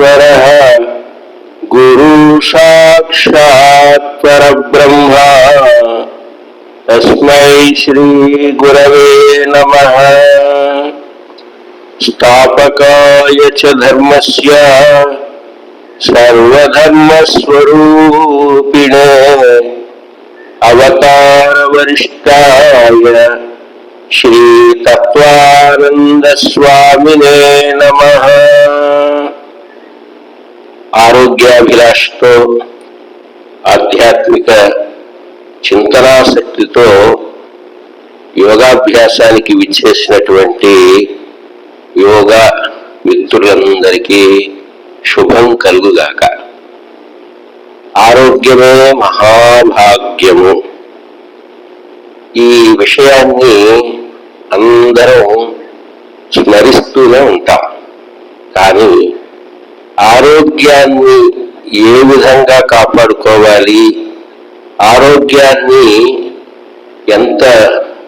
ईश्वर गुरु परमेश्वरः गुरुसाक्षात् परब्रह्मा। तस्मै श्रीगुरवे नमः। स्थापकाय च धर्मस्य सर्वधर्मस्वरूपिणे। अवतारवरिष्ठाय श्रीतत्त्वानन्दस्वामिने नमः। ఆరోగ్యాభిలాషతో ఆధ్యాత్మిక చింతనాశక్తితో యోగాభ్యాసానికి విచ్చేసినటువంటి యోగా మిత్రులందరికీ శుభం కలుగుగాక. ఆరోగ్యమే మహాభాగ్యము. ఈ విషయాన్ని అందరం స్మరిస్తూనే ఉంటాం. కానీ ఆరోగ్యాన్ని ఏ విధంగా కాపాడుకోవాలి? ఆరోగ్యాన్ని ఎంత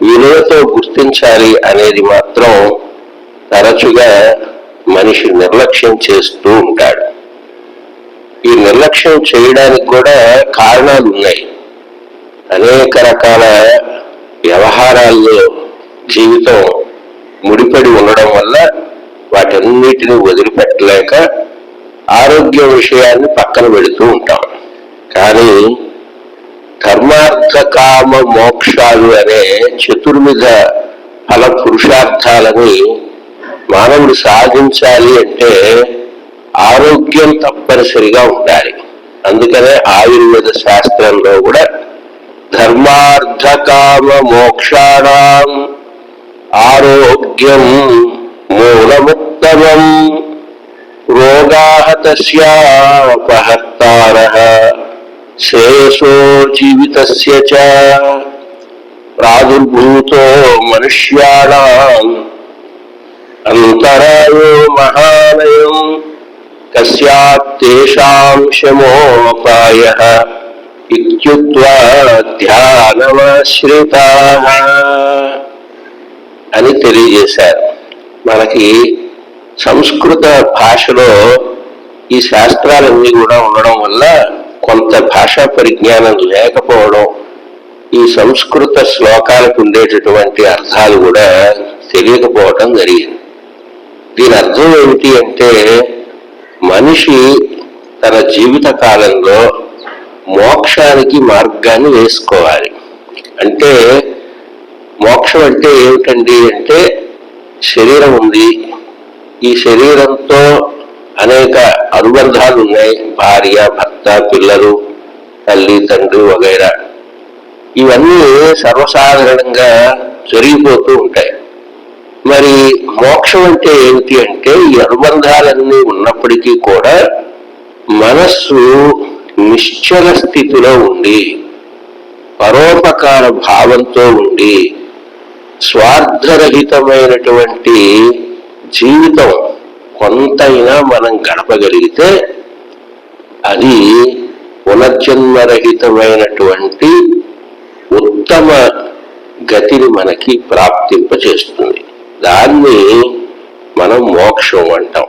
విలువతో గుర్తించాలి అనేది మాత్రం తరచుగా మనిషి నిర్లక్ష్యం చేస్తూ ఉంటాడు. ఈ నిర్లక్ష్యం చేయడానికి కూడా కారణాలు ఉన్నాయి. అనేక రకాల వ్యవహారాల్లో జీవితం ముడిపడి ఉండడం వల్ల వాటన్నిటిని వదిలిపెట్టలేక ఆరోగ్య విషయాన్ని పక్కన పెడుతూ ఉంటాం. కానీ ధర్మార్థ కామ మోక్షాలు అనే చతుర్విధ ఫల పురుషార్థాలని మానవుడు సాధించాలి అంటే ఆరోగ్యం తప్పనిసరిగా ఉండాలి. అందుకనే ఆయుర్వేద శాస్త్రంలో కూడా ధర్మార్థ కామ మోక్షాణం ఆరోగ్యం మూలముత్తమం. రోగాహతస్యాపహర్తార శ్రేయసో జీవితస్య చ ప్రాదుర్భూతో మనుష్యాణం అంతరాయో మహాలయం కస్యాత్తేషాం శమోపాయ ఇత్యుక్త్వా ధ్యానమాశ్రితా అని తెలియజేశారు మనకి సంస్కృత భాషలో ఈ శాస్త్రాలన్నీ కూడా ఉండడం వల్ల కొంత భాషా పరిజ్ఞానం లేకపోవడం ఈ సంస్కృత శ్లోకాలకు ఉండేటటువంటి అర్థాలు కూడా తెలియకపోవటం జరిగింది. దీని అర్థం ఏమిటి అంటే మనిషి తన జీవిత కాలంలో మోక్షానికి మార్గాన్ని వేసుకోవాలి. అంటే మోక్షం అంటే ఏమిటండి అంటే శరీరం ఉంది ఈ శరీరంతో అనేక అనుబంధాలు ఉన్నాయి భార్య భర్త పిల్లలు తల్లి తండ్రి వగైరా. ఇవన్నీ సర్వసాధారణంగా జరిగిపోతూ ఉంటాయి. మరి మోక్షం అంటే ఏమిటి అంటే ఈ అనుబంధాలన్నీ ఉన్నప్పటికీ కూడా మనస్సు నిశ్చల స్థితిలో ఉండి పరోపకార భావంతో ఉండి స్వార్థరహితమైనటువంటి జీవితం కొంతైనా మనం గడపగలిగితే అది పునర్జన్మరహితమైనటువంటి ఉత్తమ గతిని మనకి ప్రాప్తింపచేస్తుంది. దాన్ని మనం మోక్షం అంటాం.